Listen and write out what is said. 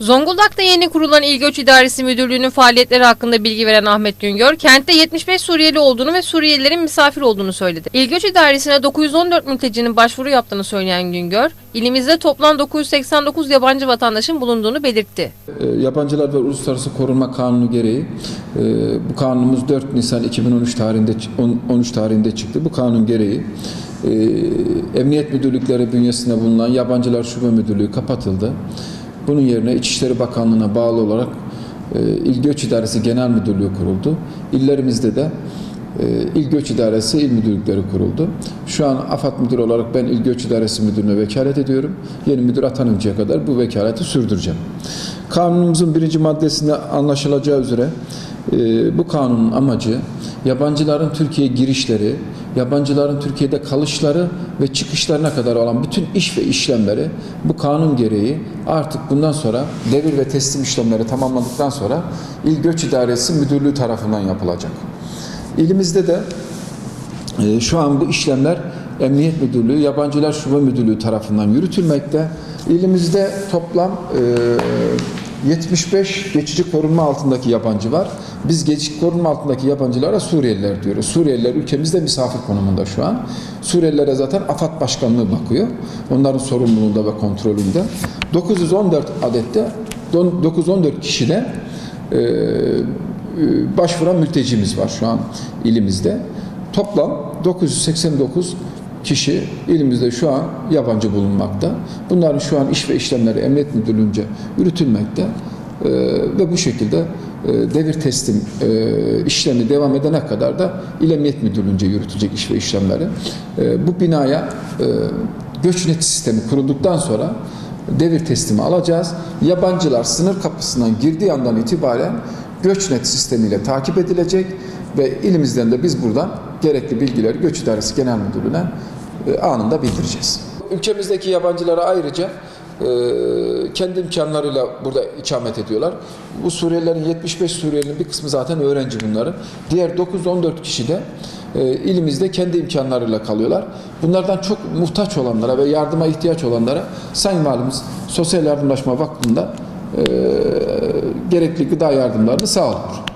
Zonguldak'ta yeni kurulan İl Göç İdaresi Müdürlüğü'nün faaliyetleri hakkında bilgi veren Ahmet Güngör, kentte 75 Suriyeli olduğunu ve Suriyelilerin misafir olduğunu söyledi. İl Göç İdaresi'ne 914 mültecinin başvuru yaptığını söyleyen Güngör, ilimizde toplam 989 yabancı vatandaşın bulunduğunu belirtti. E, Yabancılar ve Uluslararası Korunma Kanunu gereği e, bu kanunumuz 4 Nisan 2013 tarihinde 13 tarihinde çıktı. Bu kanun gereği e, Emniyet Müdürlükleri bünyesinde bulunan Yabancılar Şube Müdürlüğü kapatıldı. Bunun yerine İçişleri Bakanlığı'na bağlı olarak e, İl Göç İdaresi Genel Müdürlüğü kuruldu. İllerimizde de e, İl Göç İdaresi İl Müdürlükleri kuruldu. Şu an AFAD Müdürü olarak ben İl Göç İdaresi Müdürlüğü'ne vekalet ediyorum. Yeni müdür atanıncaya kadar bu vekaleti sürdüreceğim. Kanunumuzun birinci maddesinde anlaşılacağı üzere bu kanunun amacı yabancıların Türkiye girişleri, yabancıların Türkiye'de kalışları ve çıkışlarına kadar olan bütün iş ve işlemleri bu kanun gereği artık bundan sonra devir ve teslim işlemleri tamamladıktan sonra İl Göç İdaresi Müdürlüğü tarafından yapılacak. İlimizde de e, şu an bu işlemler Emniyet Müdürlüğü, Yabancılar Şube Müdürlüğü tarafından yürütülmekte. İlimizde toplam e, 75 geçici korunma altındaki yabancı var. Biz geçici korunma altındaki yabancılara Suriyeliler diyoruz. Suriyeliler ülkemizde misafir konumunda şu an. Suriyelilere zaten AFAD Başkanlığı bakıyor. Onların sorumluluğunda ve kontrolünde. 914 adette 914 kişide e, e, başvuran mültecimiz var şu an ilimizde. Toplam 989 kişi ilimizde şu an yabancı bulunmakta. Bunların şu an iş ve işlemleri Emniyet Müdürlüğü'nce yürütülmekte. Ee, ve bu şekilde e, devir teslim e, işlemi devam edene kadar da İl Emniyet Müdürlüğü'nce yürütülecek iş ve işlemleri. E, bu binaya e, göçnet sistemi kurulduktan sonra devir teslimi alacağız. Yabancılar sınır kapısından girdiği andan itibaren göçnet sistemiyle takip edilecek ve ilimizden de biz buradan gerekli bilgileri Göç İdaresi Genel Müdürlüğü'ne e, anında bildireceğiz. Ülkemizdeki yabancılara ayrıca e, kendi imkanlarıyla burada ikamet ediyorlar. Bu Suriyelilerin 75 Suriyelinin bir kısmı zaten öğrenci bunların. Diğer 914 kişi de e, ilimizde kendi imkanlarıyla kalıyorlar. Bunlardan çok muhtaç olanlara ve yardıma ihtiyaç olanlara Sayın Valimiz Sosyal Yardımlaşma Vakfı'nda e, gerekli gıda yardımlarını sağlıyor.